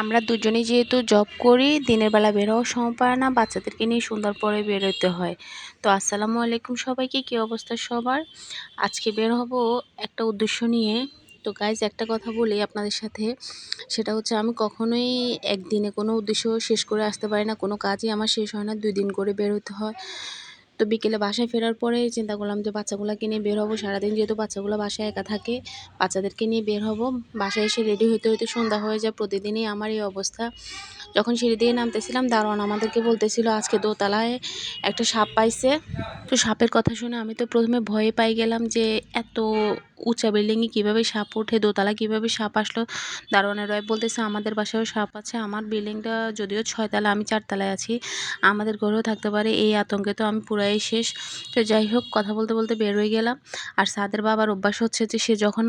আমরা দুজনেই যেহেতু জব করি, দিনের বেলা বের হওয়ার সময় পায় না, বাচ্চাদেরকে নিয়ে সুন্দর পরে বেরোতে হয়। তো আসসালামু আলাইকুম সবাইকে, কী অবস্থা সবার? আজকে বের হব একটা উদ্দেশ্য নিয়ে। তো গাইজ একটা কথা বলি আপনাদের সাথে, সেটা হচ্ছে আমি কখনোই একদিনে কোনো উদ্দেশ্য শেষ করে আসতে পারি না, কোনো কাজই আমার শেষ হয় না, দুই দিন করে বের হতে হয়। তো বিকেলে বাসায় ফেরার পরে চিন্তা করলাম যে বাচ্চাগুলোকে নিয়ে বের হব। সারাদিন যেহেতু বাচ্চাগুলো বাসায় একা থাকে, বাচ্চাদেরকে নিয়ে বের হব। বাসায় এসে রেডি হতে হতে সন্ধ্যা হয়ে যায়। প্রতিদিনই আমার এই অবস্থা। যখন সিঁড়ি দিয়ে নামতেছিলাম, দারোয়ান আমাদেরকে বলতেছিল, আজকে দোতলায় একটা সাপ পাইছে। তো সাপের কথা শুনে আমি তো প্রথমে ভয়ে পাই গেলাম যে এত উঁচা বিল্ডিংয়ে কীভাবে সাপ ওঠে দোতলা কীভাবে সাপ আসলো। দারোয়ানের রয় বলতেছে, আমাদের বাসায়ও সাপ আছে। আমার বিল্ডিংটা যদিও ছয়তলা আমি চারতলায় আছি। আমাদের ঘরেও থাকতে পারে। এই আতঙ্কে তো আমি পুরাই শেষ। তো যাই হোক, কথা বলতে বলতে বের হয়ে গেলাম। আর সাদের বাবার অভ্যাস হচ্ছে যে, সে যখন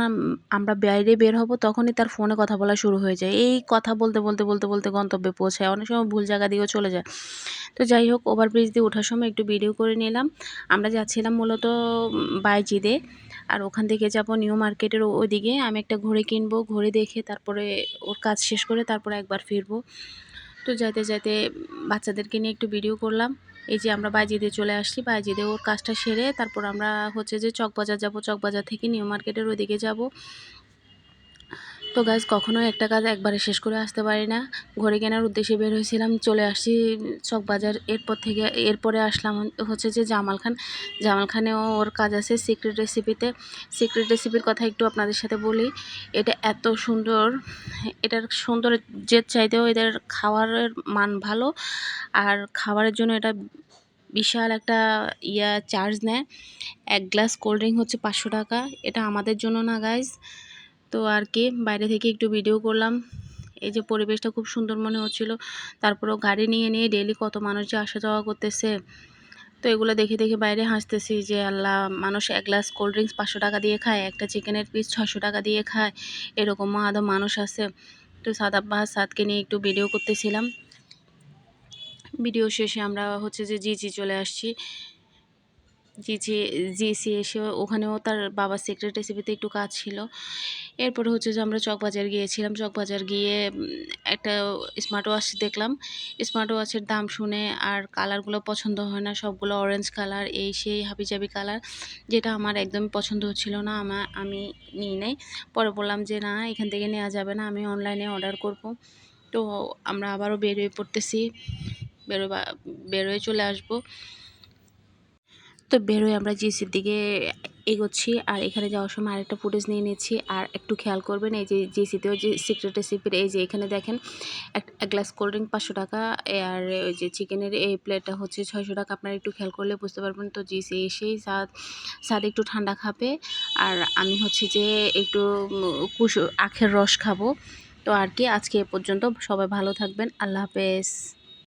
আমরা বাইরে বের হব, তখনই তার ফোনে কথা বলা শুরু হয়ে যায়। এই কথা বলতে বলতে বলতে বলতে গন্তব্যে পৌঁছায়। অনেক সময় ভুল জায়গা দিয়েও চলে যায়। তো যাই হোক, ওভারব্রিজ দিয়ে ওঠার সময় একটু ভিডিও করে নিলাম। আমরা যাচ্ছিলাম মূলত বাইজিদে। আর ওখান থেকে যাব নিউ মার্কেটের ওইদিকে আমি একটা ঘড়ি কিনবো, ঘড়ি দেখে তারপরে ওর কাজ শেষ করে তারপরে একবার ফিরবো। তো যাইতে যাইতে বাচ্চাদেরকে নিয়ে একটু ভিডিও করলাম। এই যে আমরা বাইজিদে চলে আসছি বাইজিদে ওর কাজটা সেরে তারপর আমরা হচ্ছে যে চকবাজার যাব, চকবাজার থেকে নিউ মার্কেটের ওইদিকে যাব। তো গাছ কখনো একটা কাজ একবারে শেষ করে আসতে পারি না। ঘড়ি কেনার উদ্দেশ্যে বের হয়েছিলাম, চলে আসছি চকবাজার এরপর থেকে। এরপরে আসলাম হচ্ছে যে জামাল খান। জামাল খানেও ওর কাজ আছে সিক্রেট রেসিপিতে সিক্রেট রেসিপির কথা একটু আপনাদের সাথে বলি। এটা এত সুন্দর, এটার সুন্দর যে চাইতেও এদের খাবারের মান ভালো। আর খাবারের জন্য এটা বিশাল একটা ইয়া চার্জ নেয়। এক গ্লাস কোল্ড ড্রিঙ্ক হচ্ছে পাঁচশো টাকা। এটা আমাদের জন্য না গাইজ তো আর কি, বাইরে থেকে একটু ভিডিও করলাম। এই যে পরিবেশটা খুব সুন্দর মনে হচ্ছিল। তারপরেও গাড়ি নিয়ে নিয়ে ডেলি কত মানুষ যে আসা যাওয়া করতেছে। তো এগুলো দেখে দেখে বাইরে হাসতেছি যে, আল্লাহ, মানুষ এক গ্লাস কোল্ড ড্রিঙ্কস পাঁচশো টাকা দিয়ে খায়, একটা চিকেনের পিস ছশো টাকা দিয়ে খায়, এরকম আদৌ মানুষ আছে। তো সাদ আব্বাস সাদকে নিয়ে একটু ভিডিও করতেছিলাম। ভিডিও শেষে আমরা হচ্ছে যে জি জি চলে আসছি। জিজি জিসি এসে ওখানেও তার বাবার সিক্রেট রেসিপিতে একটু কাজ ছিল। এরপরে হচ্ছে যে আমরা চকবাজার গিয়েছিলাম। চকবাজার গিয়ে একটা স্মার্ট ওয়াচ দেখলাম। স্মার্ট ওয়াচের দাম শুনে আর কালারগুলো পছন্দ হয় না, সবগুলো অরেঞ্জ কালার এই সেই হাবিজাবি কালার যেটা আমার একদমই পছন্দ হচ্ছিল না আমার আমি নিই নাই। পরে বললাম যে, না, এখান থেকে নেওয়া যাবে না, আমি অনলাইনে অর্ডার করব। তো আমরা আবারও বেরোয় পড়তেছি। বেরো বেরোয় চলে আসব। তো বেরোয় আমরা জিসির দিকে এগোচ্ছি, আর এখানে যাওয়ার সময় আরেকটা ফুটেজ নিয়ে নিচ্ছি। আর একটু খেয়াল করবেন, এই যে জিসিতেও যে সিক্রেট রেসিপির এই যে এখানে দেখেন, এক গ্লাস কোল্ড ড্রিঙ্ক পাঁচশো টাকা, আর ওই যে চিকেনের এই প্লেটটা হচ্ছে ছয়শো টাকা। আপনারা একটু খেয়াল করলে বুঝতে পারবেন তো জিসি এসেই স্বাদ স্বাদ একটু ঠান্ডা খাবে। আর আমি হচ্ছে যে একটু কুশ, আখের রস খাব। তো আর কি, আজকে এ পর্যন্ত সবাই ভালো থাকবেন। আল্লাহ হাফেজ।